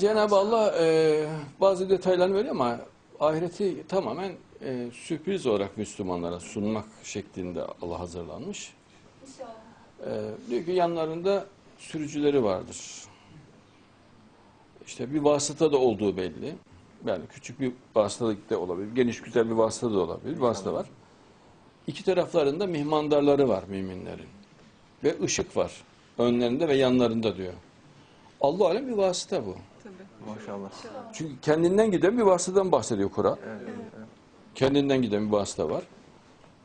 Cenab-ı Allah e, bazı detaylarını veriyor ama ahireti tamamen e, sürpriz olarak Müslümanlara sunmak şeklinde Allah hazırlanmış. E, diyor ki yanlarında sürücüleri vardır. İşte bir vasıta da olduğu belli. Yani küçük bir vasıtalık da olabilir. Geniş güzel bir vasıta da olabilir. Bir vasıta var. İki taraflarında mihmandarları var müminlerin. Ve ışık var. Önlerinde ve yanlarında diyor. Allah alem bir vasıta bu. Maşallah. Çünkü kendinden giden bir vasıtadan bahsediyor Kur'an. Evet, evet. Kendinden giden bir vasıta var.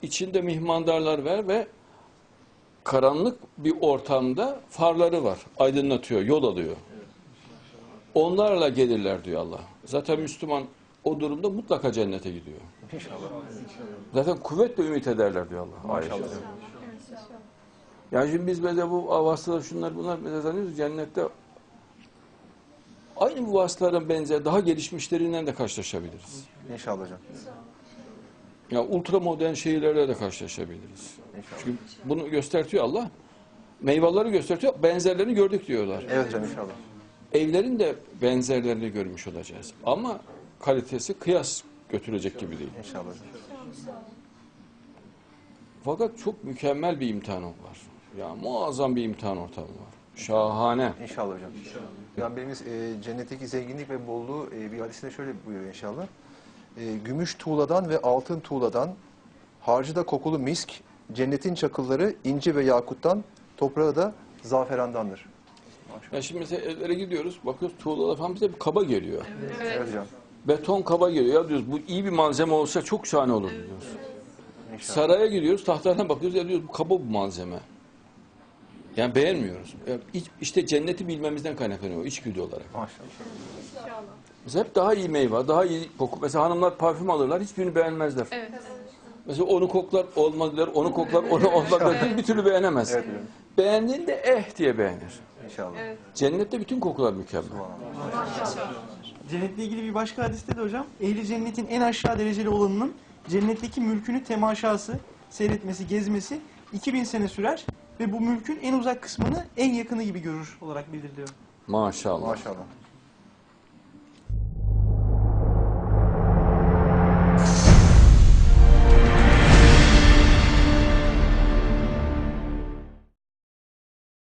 İçinde mihmandarlar var ve karanlık bir ortamda farları var. Aydınlatıyor, yol alıyor. Onlarla gelirler diyor Allah. Zaten Müslüman o durumda mutlaka cennete gidiyor. İnşallah. Zaten kuvvetle ümit ederler diyor Allah. Maşallah. Yani şimdi biz mesela bu vasıtalar şunlar bunlar mesela zannediyoruz cennette aynı bu vasıtaların benzer daha gelişmişlerinden de karşılaşabiliriz. İnşallah hocam. Ya ultra modern şeylerle de karşılaşabiliriz. İnşallah. Çünkü bunu göstertiyor Allah. Meyveleri göstertiyor. Benzerlerini gördük diyorlar. Evet hocam inşallah. Evlerin de benzerlerini görmüş olacağız. Ama kalitesi kıyas götürecek gibi değil. İnşallah hocam. Fakat çok mükemmel bir imtihan var. Ya muazzam bir imtihan ortamı var. Şahane. İnşallah hocam. Peygamberimiz e, cennetteki zenginlik ve bolluğu e, bir hadisinde şöyle buyuruyor inşallah. E, gümüş tuğladan ve altın tuğladan, harcı da kokulu misk, cennetin çakılları inci ve yakuttan, toprağı da zaferandandır. Ya şimdi mesela evlere gidiyoruz, bakıyoruz tuğlalar falan bize bir kaba geliyor. Evet hocam. Beton kaba geliyor. Ya diyoruz bu iyi bir malzeme olsa çok şahane olur diyoruz. İnşallah. Saraya gidiyoruz, tahtalarına bakıyoruz ya diyoruz bu kaba bu malzeme. Yani beğenmiyoruz. İşte cenneti bilmemizden kaynaklanıyor içgüdü olarak. Maşallah. Biz hep daha iyi meyve, daha iyi koku. Mesela hanımlar parfüm alırlar, hiçbirini beğenmezler. Evet. Mesela onu koklar, olmaz der, onu koklar, onu olmaz der. Bir türlü beğenemez. Evet. Beğendiğinde eh diye beğenir. İnşallah. Evet. Cennette bütün kokular mükemmel. Cennetle ilgili bir başka hadiste de hocam, ehli cennetin en aşağı dereceli olanının cennetteki mülkünü temaşası, seyretmesi, gezmesi 2000 sene sürer ve bu mülkün en uzak kısmını en yakını gibi görür olarak bildiriliyor. Maşallah. Maşallah.